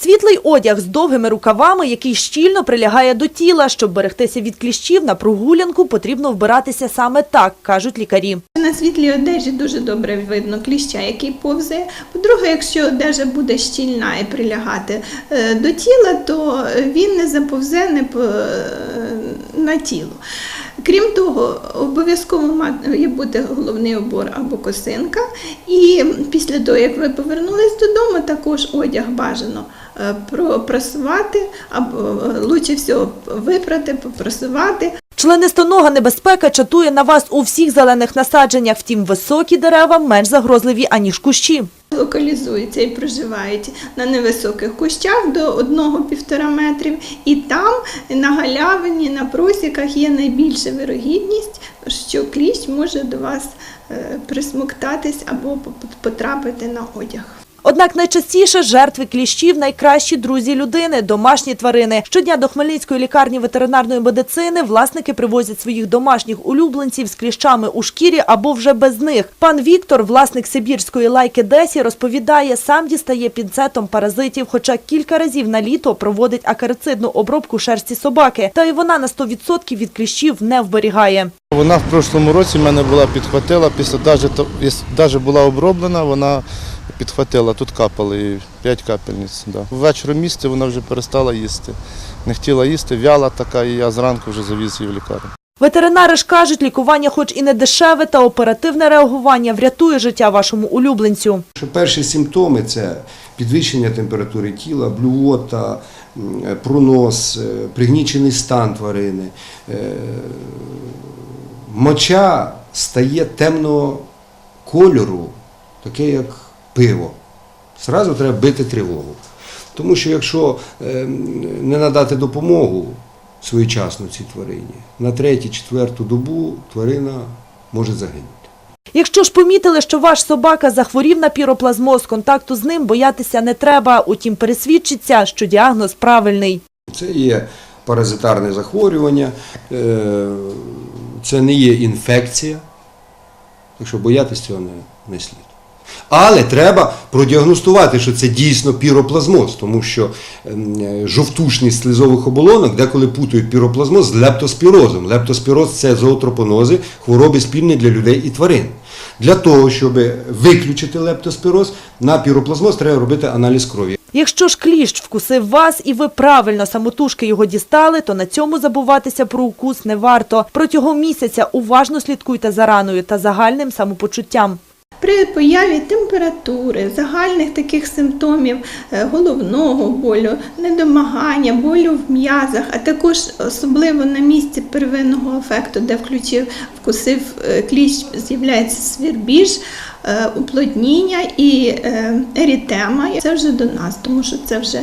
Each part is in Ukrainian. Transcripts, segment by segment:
Світлий одяг з довгими рукавами, який щільно прилягає до тіла. Щоб берегтися від кліщів, на прогулянку потрібно вбиратися саме так, кажуть лікарі. На світлій одежі дуже добре видно кліща, який повзає. По-друге, якщо одежа буде щільна і прилягати е, до тіла, то він не заповзе не е, на тіло. Крім того, обов'язково має бути головний убор або косинка. І після того, як ви повернулись додому, також одяг бажано е, пропрасувати, або е, лучше всього випрати, попрасувати. Членистонога небезпека чатує на вас у всіх зелених насадженнях, втім високі дерева менш загрозливі, аніж кущі. локалізуються і проживають на невисоких кущах до 1-1,5 метрів, і там на галявині, на просіках є найбільша вирогідність, що кліщ може до вас е, присмоктатись або по- потрапити на одяг. Однак найчастіше жертви кліщів – найкращі друзі людини – домашні тварини. Щодня до Хмельницької лікарні ветеринарної медицини власники привозять своїх домашніх улюбленців з кліщами у шкірі або вже без них. Пан Віктор, власник сибірської лайки Десі, розповідає, сам дістає пінцетом паразитів, хоча кілька разів на літо проводить акарицидну обробку шерсті собаки. Та й вона на 100% від кліщів не вберігає. Вона в прошлому році в мене була підхватила, після даже, то- була оброблена, вона підхватила, тут капали 5 капельниць. Да. Ввечері місце вона вже перестала їсти. Не хотіла їсти, вяла така, і я зранку вже завіз її в лікарню. Ветеринари ж кажуть, лікування хоч і не дешеве, та оперативне реагування врятує життя вашому улюбленцю. Що Перші симптоми це підвищення температури тіла, блювота, пронос, е, пригнічений стан тварини. Е, Моча стає темного кольору, таке як пиво. Зразу треба бити тривогу. Тому що якщо е, не надати допомогу своєчасно цій тварині, на третю-четверту добу тварина може загинути. Якщо ж помітили, що ваш собака захворів на піроплазмоз, контакту з ним боятися не треба, утім пересвідчиться, що діагноз правильний. Це є паразитарне захворювання, е, це не є інфекція, так що боятися цього не слід. Але треба продіагностувати, що це дійсно піроплазмоз, тому що ем, жовтушність слизових оболонок деколи путають піроплазмоз з лептоспірозом. Лептоспіроз це зоотропонози, хвороби спільні для людей і тварин. Для того, щоб виключити лептоспіроз, на піроплазмоз треба робити аналіз крові. Якщо ж кліщ вкусив вас і ви правильно самотужки його дістали, то на цьому забуватися про укус не варто. Протягом місяця уважно слідкуйте за раною та загальним самопочуттям. При появі температури, загальних таких симптомів е, головного болю, недомагання, болю в м'язах, а також особливо на місці первинного ефекту, де включив, вкусив е, кліщ, з'являється свірбіж, е, уплотніння і ерітема. Це вже до нас, тому що це вже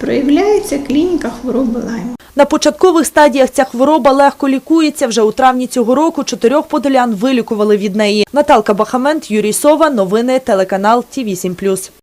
проявляється клініка хвороби лайму. На початкових стадіях ця хвороба легко лікується. Вже у травні цього року чотирьох подолян вилікували від неї. Наталка Бахамент, Юрій Сова. Новини телеканал Ті 8